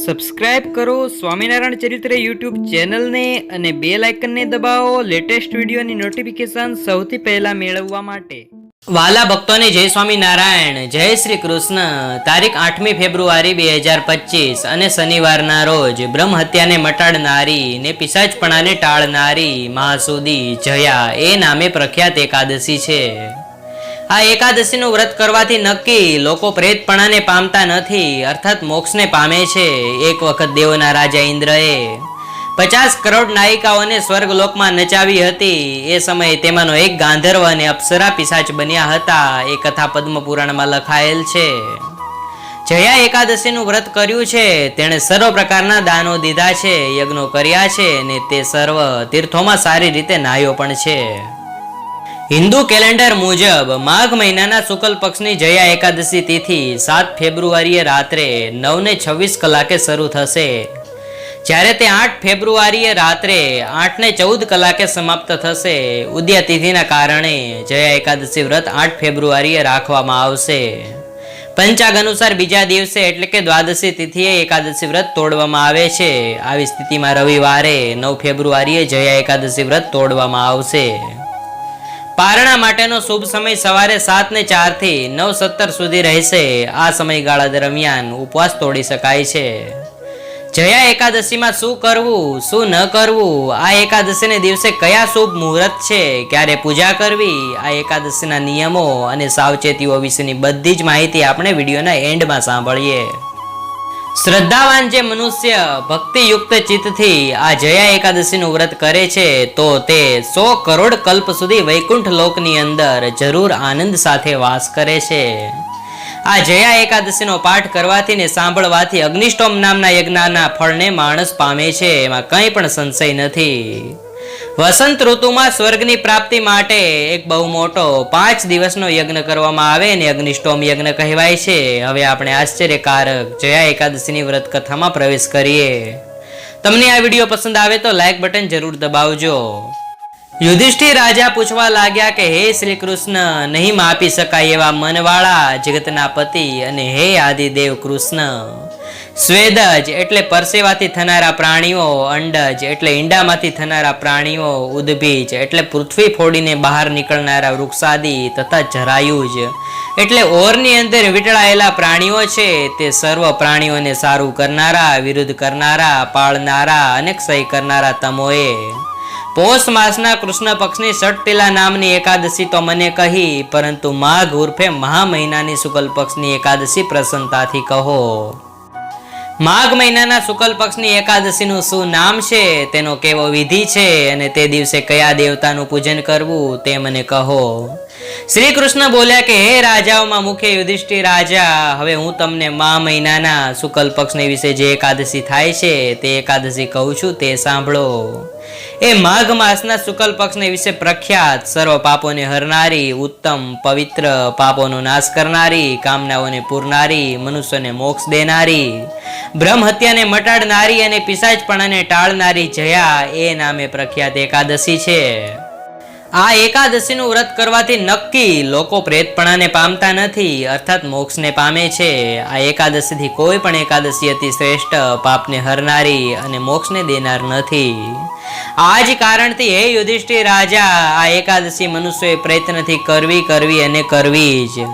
Subscribe કરો સ્વામિનારાયણ ચરિત્ર YouTube ચેનલને અને બે લાઇકનને દબાવો લેટેસ્ટ વિડીયોની નોટિફિકેશન સૌથી પહેલા મેળવવા માટે. વાલા ભક્તોને જય સ્વામિનારાયણ, જય શ્રી કૃષ્ણ. તારીખ આઠમી ફેબ્રુઆરી બે હજાર પચીસ અને શનિવારના રોજ બ્રહ્મ હત્યાને મટાડનારી ને પિશાચપણાને ટાળનારી મહાસુદી જયા એ નામે પ્રખ્યાત એકાદશી છે. આ એકાદશીનું વ્રત કરવાથી નક્કી. લોકો પ્રેતપણાને પામતા નથી. અર્થાત મોક્ષને પામે છે. એક વખત દેવોના રાજા ઇન્દ્રએ પચાસ કરોડ નાયિકાઓને સ્વર્ગલોકમાં નચાવી હતી. એ સમયે તેમાંનો એક ગાંધર્વ અને અપ્સરા પિશાચ બન્યા હતા. એ કથા પદ્મપુરાણમાં લખાયેલ છે. જયા એકાદશીનું વ્રત કર્યું છે. તેણે સર્વ પ્રકારના દાનો દીધા છે, યજ્ઞો કર્યા છે ને તે સર્વ તીર્થોમાં સારી રીતે નાહ્યો પણ છે. હિન્દુ કેલેન્ડર મુજબ માઘ મહિનાના શુક્લ પક્ષની જયા એકાદશી તિથિ સાત ફેબ્રુઆરીએ રાત્રે નવ ને છવ્વીસ કલાકે શરૂ થશે. જ્યારે તે આઠ ફેબ્રુઆરીએ રાત્રે આઠ ને ચૌદ કલાકે સમાપ્ત થશે. ઉદ્યા તિથિના કારણે જયા એકાદશી વ્રત આઠ ફેબ્રુઆરીએ રાખવામાં આવશે. પંચાગ અનુસાર બીજા દિવસે એટલે કે દ્વાદશી તિથિએ એકાદશી વ્રત તોડવામાં આવે છે. આવી સ્થિતિમાં રવિવારે નવ ફેબ્રુઆરીએ જયા એકાદશી વ્રત તોડવામાં આવશે. પારણા માટેનો શુભ સમય સવારે સાત ને ચારથી નવ સત્તર સુધી રહેશે. આ સમયગાળા દરમિયાન ઉપવાસ તોડી શકાય છે. જયા એકાદશીમાં શું કરવું, શું ન કરવું, આ એકાદશીને દિવસે કયા શુભ મુહૂર્ત છે, ક્યારે પૂજા કરવી, આ એકાદશીના નિયમો અને સાવચેતીઓ વિશેની બધી જ માહિતી આપણે વિડીયોના એન્ડમાં સાંભળીએ. શ્રદ્ધાવાન જે મનુષ્ય ભક્તિયુક્ત ચિત્તથી આ જયા એકાદશીનું વ્રત કરે છે, તો તે સો કરોડ કલ્પ સુધી વૈકુંઠ લોકની અંદર જરૂર આનંદ સાથે વાસ કરે છે. આ જયા એકાદશીનો પાઠ કરવાથી ને સાંભળવાથી અગ્નિષ્ટોમ નામના યજ્ઞના ફળને માણસ પામે છે, એમાં કંઈ પણ સંશય નથી. વસંત ઋતુમાં સ્વર્ગની પ્રાપ્તિ માટે એક બહુ મોટો પાંચ દિવસનો યજ્ઞ કરવામાં આવે ને અગ્નિષ્ટોમ યજ્ઞ કહેવાય છે. હવે આપણે આશ્ચર્યકારક જયા એકાદશીની વ્રત કથામાં પ્રવેશ કરીએ. તમને આ વીડિયો પસંદ આવે તો લાઇક બટન જરૂર દબાવજો. યુધિષ્ઠિર રાજા પૂછવા લાગ્યા કે, હે શ્રી કૃષ્ણ નહીં માપી શકાય એવા મનવાળા જગતના પતિ અને હે આદિદેવ કૃષ્ણ. સ્વેદજ એટલે પરસેવાથી થનારા પ્રાણીઓ, અંડજ એટલે ઈંડામાંથી થનારા પ્રાણીઓ, ઉદ્ભીજ એટલે પૃથ્વી ફોડીને બહાર નીકળનારા વૃક્ષાદી તથા જરાયુજ એટલે ઓરની અંદર વીંટળાયેલા પ્રાણીઓ છે તે સર્વ પ્રાણીઓને સારું કરનારા, વિરુદ્ધ કરનારા, પાળનારા અને ક્ષય કરનારા તમોએ. પોષ માસના કૃષ્ણ પક્ષની ષટટીલા નામની એકાદશી તો મને કહી, પરંતુ માઘ ઉર્ફે મહા મહિનાની શુક્લ પક્ષની એકાદશી પ્રસન્નતાથી કહો. માઘ મહિનાના શુક્લ પક્ષની એકાદશીનું શું નામ છે, તેનો કેવો વિધિ છે, અને તે દિવસે કયા દેવતાનું પૂજન કરવું, તે મને કહો. શ્રી કૃષ્ણ બોલ્યા કે, હે રાજાઓમાં મુખ્ય યુધિષ્ઠિર રાજા, હવે હું તમને મા મહિનાના શુકલ પક્ષને વિશે જે એકાદશી થાય છે, તે એકાદશી કહું છું, તે સાંભળો. એ માઘ માસના શુકલ પક્ષને વિશે પ્રખ્યાત, સર્વ પાપોને હરનારી, ઉત્તમ, પવિત્ર, પાપોનો નાશ કરનારી, કામનાઓને પૂરનારી, મનુષ્યને મોક્ષ દેનારી, બ્રહ્મ હત્યાને મટાડનારી અને પિશાચપણાને ટાળનારી જયા, એ નામે પ્રખ્યાત એકાદશી છે. આ એકાદશીનું વ્રત કરવાથી નક્કી લોકો પ્રેતપણાને પામતા નથી, અર્થાત મોક્ષને પામે છે. આ એકાદશીથી કોઈ પણ એકાદશી અતિ શ્રેષ્ઠ, પાપને હરનારી અને મોક્ષને દેનાર નથી. આ જ કારણથી હે યુધિષ્ઠિર રાજા, આ એકાદશી મનુષ્યએ પ્રયત્નથી કરવી કરવી અને કરવી જ.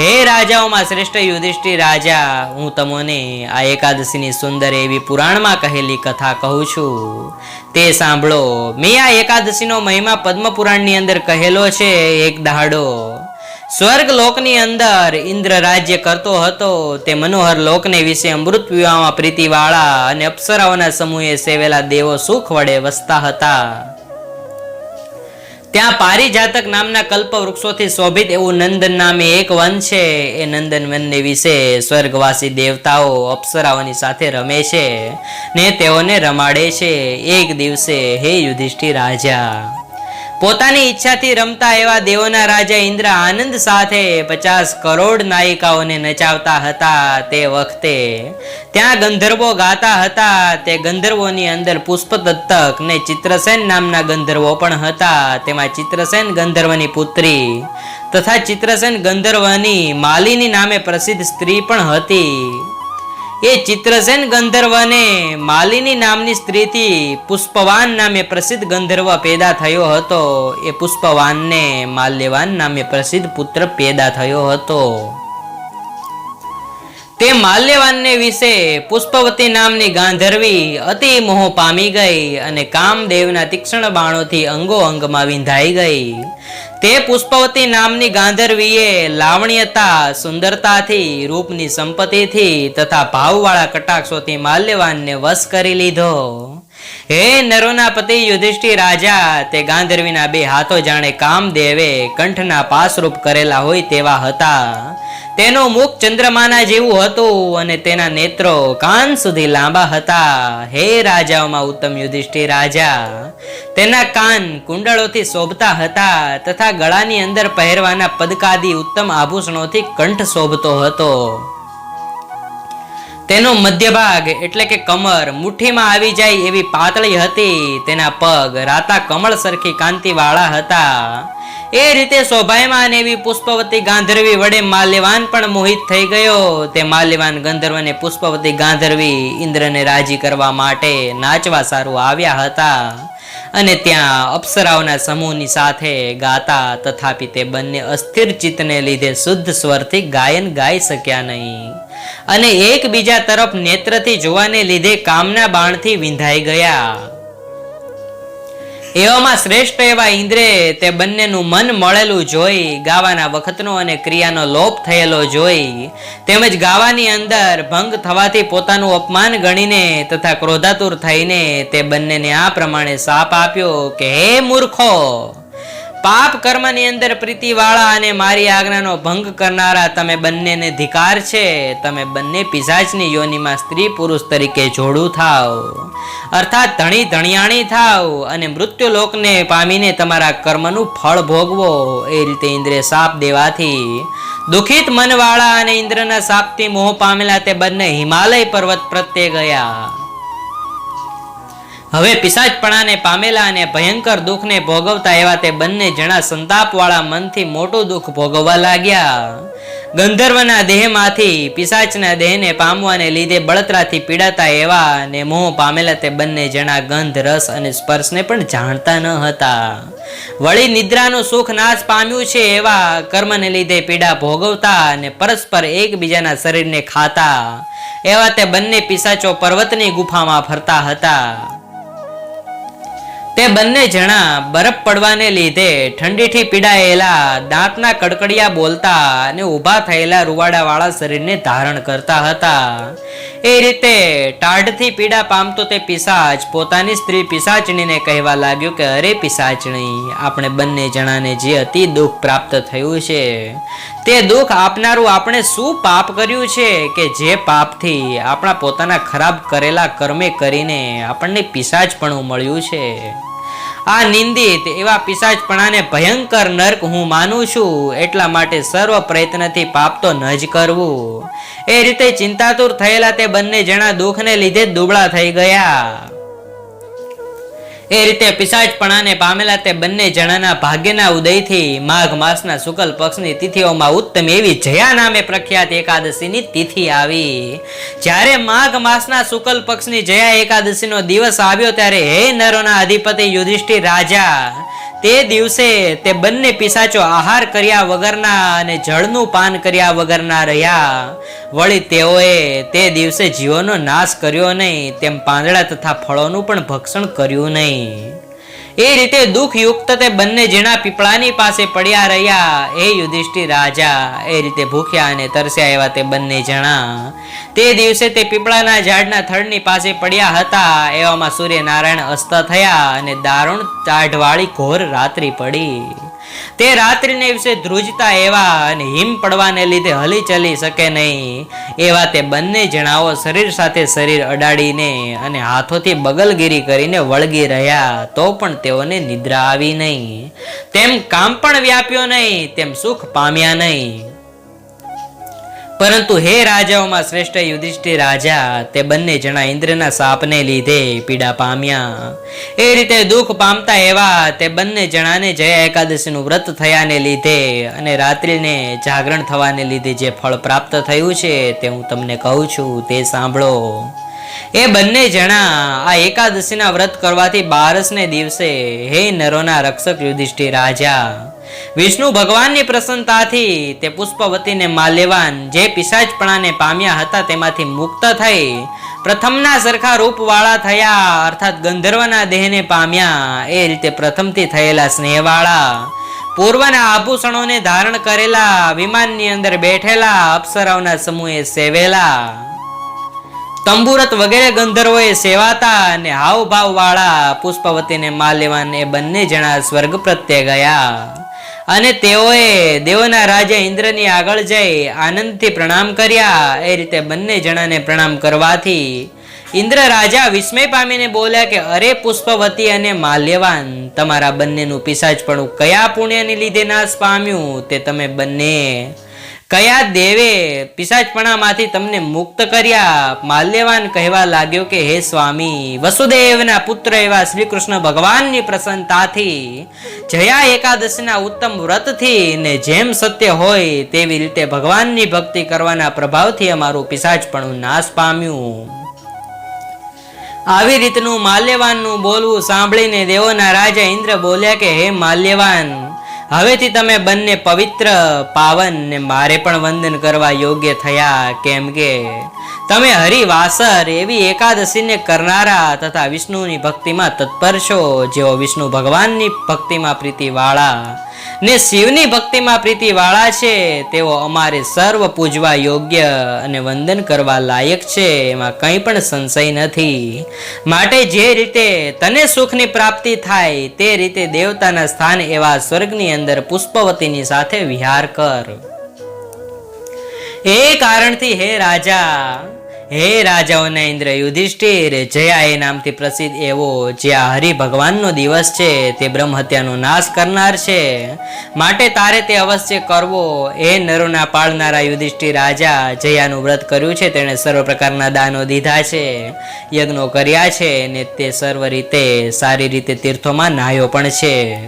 હે રાજાઓમાં શ્રેષ્ઠ યુધિષ્ઠિર રાજા, હું તમને આ એકાદશીની સુંદર એવી પુરાણમાં કહેલી કથા કહું છું. તે સાંભળો, મેં આ એકાદશીનો મહિમા પદ્મ પુરાણની અંદર કહેલો છે, એક દહાડો સ્વર્ગ લોકની અંદર ઇન્દ્ર રાજ્ય કરતો હતો, તે મનોહર લોકને વિશે અમૃત પીવામાં પ્રીતિવાળા અને અપ્સરાઓના સમૂહે સેવેલા દેવો સુખ વડે વસતા હતા. ત્યાં પારિજાતક નામના કલ્પ વૃક્ષોથી શોભિત એવું નંદન નામે એક વન છે. એ નંદન વનને વિશે સ્વર્ગવાસી દેવતાઓ અપ્સરાઓની સાથે રમે છે ને તેઓને રમાડે છે. એક દિવસે, હે યુધિષ્ઠિર રાજા પોતાની ઈચ્છાથી રમતા એવા દેવોના રાજા ઇન્દ્ર આનંદ સાથે પચાસ કરોડ નાયિકાઓને નચાવતા હતા તે વખતે. ત્યાં ગંધર્વો ગાતા હતા, તે ગંધર્વોની અંદર પુષ્પદત્તક ને ચિત્રસેન નામના ગંધર્વો પણ હતા. તેમાં ચિત્રસેન ગંધર્વની પુત્રી તથા ચિત્રસેન ગંધર્વની માલિની નામે પ્રસિદ્ધ સ્ત્રી પણ હતી. એ ચિત્રસેન ગંધર્વને માલિની નામની સ્ત્રીથી પુષ્પવાન નામે પ્રસિદ્ધ ગંધર્વ પેદા થયો હતો. એ પુષ્પવાનને માલ્યવાન નામે પ્રસિદ્ધ પુત્ર પેદા થયો હતો. તે માલ્યવાનને વિશે પુષ્પવતી નામની ગાંધર્વી અતિ મોહ પામી ગઈ અને કામદેવના તીક્ષ્ણ બાણોથી અંગો અંગમાં વિંધાઈ ગઈ. તે પુષ્પવતી નામની ગાંધર્વીએ લાવણ્યતા, સુંદરતાથી, રૂપની સંપત્તિથી તથા ભાવવાળા કટાક્ષોથી માલ્યવાનને વશ કરી લીધો. હે નરોના પતિ યુધિષ્ઠિર રાજા, તે ગાંધર્વીના બે હાથો જાણે કામદેવે કંઠના પાસરૂપ કરેલા હોય તેવા હતા. તેનું મુખ ચંદ્રમાના જેવું હતું અને તેના નેત્રો કાન સુધી લાંબા હતા. હે રાજાઓમાં ઉત્તમ યુધિષ્ઠિર રાજા, તેના કાન કુંડળોથી શોભતા હતા તથા ગળાની અંદર પહેરવાના પદકાદી ઉત્તમ આભૂષણોથી કંઠ શોભતો હતો. તેનો મધ્ય ભાગ એટલે કે કમર મુઠ્ઠીમાં આવી જાય એવી પાતળી હતી. તેના પગ રાતા કમળ સરખી કાંતિવાળા હતા. એ રીતે શોભાયમાન એવી પુષ્પવતી ગાંધર્વી વડે માલ્યવાન પણ મોહિત થઈ ગયો. તે માલ્યવાન ગંધર્વને પુષ્પવતી ગાંધર્વી ઇન્દ્રને રાજી કરવા માટે નાચવા સારું આવ્યા હતા. અને ત્યાં અપ્સરાઓના સમૂહની સાથે ગાતા તથાપી તે બંને અસ્થિર ચિત્તને લીધે શુદ્ધ સ્વરથી ગાયન ગાઈ શક્યા નહીં. અને એકબીજા તરફ નેત્રથી જોવાને લીધે કામના બાણથી વિંધાઈ ગયા. એવામાં શ્રેષ્ઠ એવા ઇન્દ્રે તે બંનેનું મન મળેલું જોઈ, ગાવાના વખતનો અને ક્રિયાનો લોપ થયેલો જોઈ, તેમજ ગાવાની અંદર ભંગ થવાથી પોતાનું અપમાન ગણીને તથા ક્રોધાતુર થઈને તે બંનેને આ પ્રમાણે શાપ આપ્યો કે, હે મૂર્ખો! પાપ કર્મની અંદર પ્રીતિવાળા અને મારી આજ્ઞાનો ભંગ કરનારા તમે બંનેને ધિકાર છે. તમે બંને પિશાચની યોનિમાં સ્ત્રી પુરુષ તરીકે જોડું થાવ અર્થાત ધણી ધણિયાણી થાવ અને મૃત્યુ લોકને પામીને તમારા કર્મનું ફળ ભોગવો. એ રીતે ઇન્દ્રે સાપ દેવાથી દુખિત મનવાળા અને ઇન્દ્રના સાપથી મોહ પામેલા તે બંને હિમાલય પર્વત પ્રત્યે ગયા. હવે પિશાચપણાને પામેલા અને ભયંકર દુઃખને ભોગવતા એવા તે બંને જણા સંતાપવાળા મનથી મોટું દુઃખ ભોગવવા લાગ્યા. ગંધર્વના દેહમાંથી, પિશાચના દેહને પામવાને લીધે બળતરાથી પીડાતા એવા અને મોહ પામેલા તે બંને જણા ગંધ, રસ અને સ્પર્શને પણ જાણતા ન હતા. વળી નિદ્રાનું સુખ નાશ પામ્યું છે એવા કર્મને લીધે પીડા ભોગવતા અને પરસ્પર એકબીજાના શરીરને ખાતા. એવા તે બંને પિસાચો પર્વતની ગુફામાં ફરતા હતા. તે બંને જણા બરફ પડવાને લીધે ઠંડીથી પીડાયેલા, દાંતના કડકડિયા બોલતા અને ઊભા થયેલા રૂવાડાવાળા શરીરને ધારણ કરતા હતા. એ રીતે ટાઢથી પીડા પામતો તે પિસાચ, પોતાની સ્ત્રી પિશાચણીને કહેવા લાગ્યો કે, અરે પિસાચણી, આપણે બંને જણાને જે અતિ દુઃખ પ્રાપ્ત થયું છે, તે દુઃખ આપનારું આપણે શું પાપ કર્યું છે કે જે પાપથી આપણા પોતાના ખરાબ કરેલા કર્મે કરીને આપણને પિશાચપણું મળ્યું છે? આ નિંદિત એવા પિશાચપણાને ભયંકર નર્ક હું માનું છું. એટલા માટે સર્વ પ્રયત્નથી પાપ તો ન જ કરવું. એ રીતે ચિંતાતુર થયેલા તે બંને જણા દુઃખને લીધે દુબળા થઈ ગયા. એ રીતે પિશાચપણાને પામેલા તે બંને જણાના ભાગ્યના ઉદયથી માઘ માસના શુકલ પક્ષની તિથિઓમાં ઉત્તમ એવી જયા નામે પ્રખ્યાત એકાદશીની તિથિ આવી. જ્યારે માઘ માસના શુકલ પક્ષની જયા એકાદશીનો દિવસ આવ્યો ત્યારે હે નરોના અધિપતિ યુધિષ્ઠિર રાજા તે દિવસે તે બંને પિસાચો આહાર કર્યા વગરના અને જળનું પાન કર્યા વગરના રહ્યા. વળી તેઓએ તે દિવસે જીવોનો નાશ કર્યો નહીં, તેમ પાંદડા તથા ફળોનું પણ ભક્ષણ કર્યું નહીં. એ રીતે દુઃખયુક્ત તે બંને જણા પીપળાની પાસે પડ્યા રહ્યા. એ યુધિષ્ઠિર રાજા, એ રીતે ભૂખ્યા અને તરસ્યા એવા તે બંને જણા. તે દિવસે તે પીપળાના ઝાડના થડની પાસે પડ્યા હતા. એવામાં સૂર્યનારાયણ અસ્ત થયા અને દારૂણ ટાઢવાળી ઘોર રાત્રિ પડી. તે રાત્રિને વિશે ધ્રુજતા એવા અને હિમ પડવાને લીધે હલી ચલી શકે નહીં. એવા તે બંને જણાઓ શરીર સાથે શરીર અડાડીને અને હાથોથી બગલગીરી કરીને વળગી રહ્યા, તો પણ તેઓને નિદ્રા આવી નહીં. તેમ કામ પણ વ્યાપ્યો નહીં, તેમ સુખ પામ્યા નહીં. પરંતુ હે રાજાઓમાં શ્રેષ્ઠ યુધિષ્ઠિર રાજા, તે બંને જણા ઇન્દ્રના સાપને લીધે પીડા પામ્યા. એ રીતે દુઃખ પામતા એવા તે બંને જણાને જયા એકાદશીનું વ્રત થયાને લીધે અને રાત્રિને જાગરણ થવાને લીધે જે ફળ પ્રાપ્ત થયું છે તે હું તમને કહું છું, તે સાંભળો. એ બંને જણા આ એકાદશીના વ્રત કરવાથી બારસને દિવસે, હે નરોના રક્ષક યુધિષ્ઠિર રાજા વિષ્ણુ ભગવાનની પ્રસન્નતાથી તે પુષ્પવતીને માલ્યવાન જે પિશાચપણાને પામ્યા હતા તેમાંથી મુક્ત થઈ પ્રથમના સરખા રૂપવાળા થયા, અર્થાત ગંધર્વના દેહને પામ્યા. એ રીતે પ્રથમથી થયેલા સ્નેહવાળા, પૂર્વના આભૂષણોને ધારણ કરેલા, વિમાનની અંદર બેઠેલા, અપ્સરાઓના સમૂહે સેવેલા. તંબુરત વગેરે ગંધર્વોએ સેવાતા અને હાવભાવ વાળા પુષ્પવતીને માલ્યવાન એ બંને જણા સ્વર્ગ પ્રત્યે ગયા. અને તેઓએ દેવોના રાજા ઇન્દ્રની આગળ જઈ આનંદથી પ્રણામ કર્યા. એ રીતે બંને જણાને પ્રણામ કરવાથી ઇન્દ્ર રાજા વિસ્મય પામીને બોલ્યા કે, અરે પુષ્પવતી અને માલ્યવાન, તમારા બંનેનું પિશાચપણું કયા પુણ્યને લીધે નાશ પામ્યું? તે તમે બંને કયા દેવે પિશાચપણામાંથી તમને મુક્ત કર્યા? માલ્યવાન કહેવા લાગ્યો કે, હે સ્વામી, વસુદેવના પુત્ર એવા શ્રી કૃષ્ણ ભગવાનની પ્રસન્નતાથી, જયા એકાદશીના ઉત્તમ વ્રતથી ને જેમ સત્ય હોય તેવી રીતે ભગવાનની ભક્તિ કરવાના પ્રભાવથી અમારું પિશાચપણું નાશ પામ્યું. આવી રીતનું માલ્યવાનનું બોલવું સાંભળીને દેવોના રાજા ઇન્દ્ર બોલ્યા કે, હે માલ્યવાન હવેથી તમે બંને પવિત્ર પાવન ને મારે પણ વંદન કરવા યોગ્ય થયા, કેમ કે તમે હરિવાસર એવી એકાદશીને કરનારા તથા વિષ્ણુની ભક્તિમાં તત્પર છો, જેઓ વિષ્ણુ ભગવાનની ભક્તિમાં પ્રીતિવાળા ને શિવની ભક્તિમાં પ્રીતિવાળા છે, તેઓ અમારે સર્વ પૂજવા યોગ્ય અને વંદન કરવા લાયક છે, એમાં કંઈ પણ સંશય નથી. માટે જે રીતે તને સુખની પ્રાપ્તિ થાય, તે રીતે દેવતાના સ્થાન એવા સ્વર્ગની અંદર પુષ્પવતીની સાથે વિહાર કર. એ કારણથી હે રાજા હે રાજાઓના ઇન્દ્ર યુધિષ્ઠિર, જયા એ નામથી પ્રસિદ્ધ એવો જે આ હરિ ભગવાનનો દિવસ છે, તે બ્રહ્મ હત્યાનો નાશ કરનાર છે. માટે તારે તે અવશ્ય કરવો. એ નરોના પાળનારા યુધિષ્ઠિર રાજા, જયાનું વ્રત કર્યું છે, તેણે સર્વ પ્રકારના દાનો દીધા છે, યજ્ઞો કર્યા છે, ને તે સર્વ રીતે સારી રીતે તીર્થોમાં નાહ્યો પણ છે.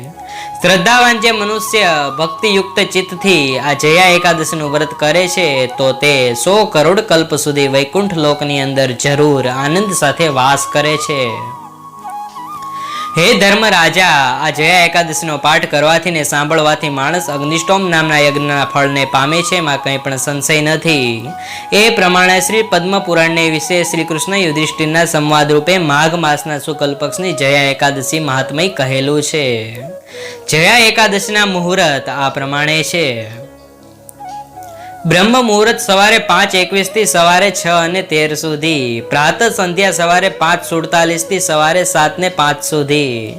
શ્રદ્ધાવાન જે મનુષ્ય ભક્તિયુક્ત ચિત્તથી આ જયા એકાદશીનું વ્રત કરે છે, તો તે સો કરોડ કલ્પ સુધી વૈકુંઠ લોકની અંદર જરૂર આનંદ સાથે વાસ કરે છે. હે ધર્મ રાજા આ જયા એકાદશીનો પાઠ કરવાથી ને સાંભળવાથી માણસ અગ્નિષ્ટોમ નામના યજ્ઞના ફળને પામે છે, એમાં કંઈ પણ સંશય નથી. એ પ્રમાણે શ્રી પદ્મ પુરાણને વિશે શ્રી કૃષ્ણ યુધિષ્ઠિરના સંવાદ રૂપે માઘ માસના શુક્લ પક્ષની જયા એકાદશી મહાત્મય કહેલું છે. જયા એકાદશીના મુહૂર્ત આ પ્રમાણે છે. બ્રહ્મ મુહૂર્ત સવારે પાંચ એકવીસથી સવારે છ અને તેર સુધી. પ્રાતઃ સંધ્યા સવારે પાંચ સુડતાલીસથી સવારે સાત ને પાંચ સુધી.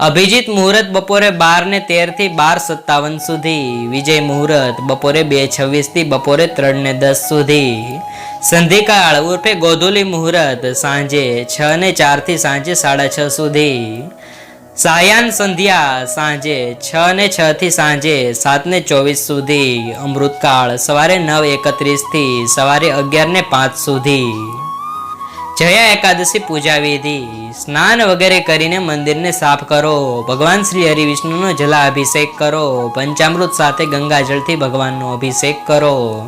અભિજીત મુહૂર્ત બપોરે બાર ને તેરથી બાર સત્તાવન સુધી. વિજય મુહૂર્ત બપોરે બે છવ્વીસથી બપોરે ત્રણ ને દસ સુધી. સંધિકાળ ઉર્ફે ગોધુલી મુહૂર્ત સાંજે છ ને ચારથી સાંજે સાડા છ સુધી. સાયાન સંધ્યા સાંજે છ ને છ થી સાંજે સાત ને ચોવીસ સુધી અમૃતકાળ સવારે નવ એકત્રીસથી સવારે અગિયાર ને પાંચ સુધી. જયા એકાદશી પૂજા વિધિ સ્નાન વગેરે કરીને મંદિરને સાફ કરો. ભગવાન શ્રી હરિ વિષ્ણુનો જલાભિષેક કરો. પંચામૃત સાથે ગંગાજળથી ભગવાનનો અભિષેક કરો.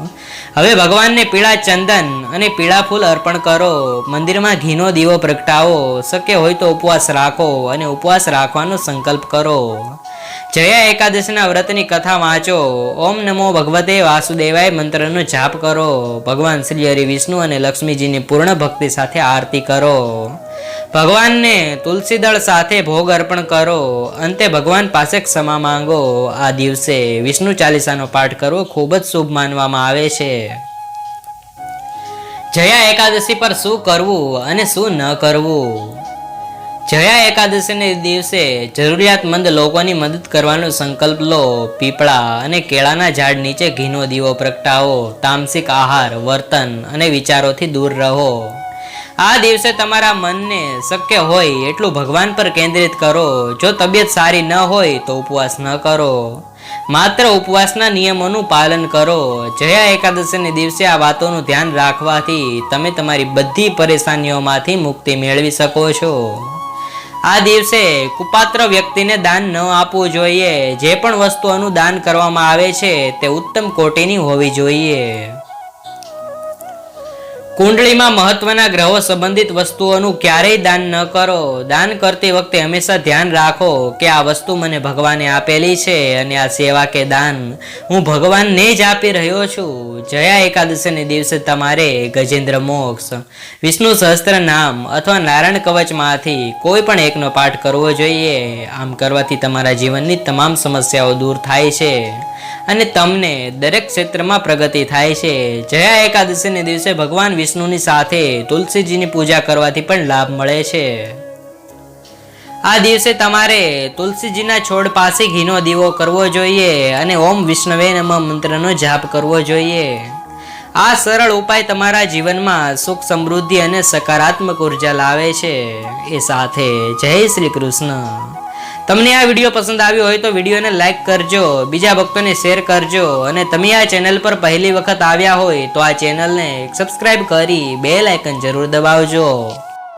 હવે ભગવાનને પીળા ચંદન અને પીળા ફૂલ અર્પણ કરો. મંદિરમાં ઘીનો દીવો પ્રગટાવો. શક્ય હોય તો ઉપવાસ રાખો અને ઉપવાસ રાખવાનો સંકલ્પ કરો. જયા એકાદશીના વ્રતની કથા વાંચો. ઓમ નમો ભગવતે વાસુદેવાય મંત્રનો જાપ કરો. ભગવાન શ્રી હરિ વિષ્ણુ અને લક્ષ્મીજીની પૂર્ણ ભક્તિ સાથે આરતી કરો. ભગવાનને તુલસીદળ સાથે ભોગ અર્પણ કરો. અંતે ભગવાન પાસે ક્ષમા માંગો. આ દિવસે વિષ્ણુ ચાલીસાનો પાઠ કરવો ખૂબ જ શુભ માનવામાં આવે છે. જયા એકાદશી પર શું કરવું અને શું ન કરવું? જયા એકાદશીને દિવસે જરૂરિયાતમંદ લોકોની મદદ કરવાનો સંકલ્પ લો. પીપળા અને કેળાના ઝાડ નીચે ઘીનો દીવો પ્રગટાવો. તામસિક આહાર, વર્તન અને વિચારોથી દૂર રહો. આ દિવસે તમારા મનને શક્ય હોય એટલું ભગવાન પર કેન્દ્રિત કરો. જો તબિયત સારી ન હોય તો ઉપવાસ ન કરો. માત્ર ઉપવાસના નિયમોનું પાલન કરો. જયા એકાદશીને દિવસે આ વાતોનું ધ્યાન રાખવાથી તમે તમારી બધી પરેશાનીઓમાંથી મુક્તિ મેળવી શકો છો. આ દિવસે કુપાત્ર વ્યક્તિને દાન ન આપવું જોઈએ. જે પણ વસ્તુઓનું દાન કરવામાં આવે છે, તે ઉત્તમ કોટીની હોવી જોઈએ. કુંડળીમાં મહત્વના ગ્રહો સંબંધિત વસ્તુઓનું ક્યારેય દાન ન કરો. દાન કરતી વખતે હંમેશા ધ્યાન રાખો કે આ વસ્તુ મને ભગવાને આપેલી છે અને આ સેવા કે દાન હું ભગવાનને જ આપી રહ્યો છું. જયા એકાદશીને દિવસે તમારે ગજેન્દ્ર મોક્ષ, વિષ્ણુ સહસ્ત્ર નામ અથવા નારાયણ કવચમાંથી કોઈ પણ એકનો પાઠ કરવો જોઈએ. આમ કરવાથી તમારા જીવનની તમામ સમસ્યાઓ દૂર થાય છે. અને તમને દરેક ક્ષેત્રમાં પ્રગતિ થાય છે. જયા એકાદશીને દિવસે ભગવાન વિષ્ણુની સાથે તુલસીજીની પૂજા કરવાથી પણ લાભ મળે છે. આ દિવસે તમારે તુલસીજીના છોડ પાસે ઘીનો દીવો કરવો જોઈએ અને ઓમ વિષ્ણવે નમ મંત્રનો જાપ કરવો જોઈએ. આ સરળ ઉપાય તમારા જીવનમાં સુખ સમૃદ્ધિ અને સકારાત્મક ઊર્જા લાવે છે. એ સાથે જય શ્રી કૃષ્ણ. તમને આ વીડિયો પસંદ આવ્યો હોય તો વિડીયોને લાઇક કરજો, બીજા ભક્તોને શેર કરજો અને તમે આ ચેનલ પર પહેલી વખત આવ્યા હોય તો આ ચેનલને સબસ્ક્રાઇબ કરી બે લાઇકન જરૂર દબાવજો.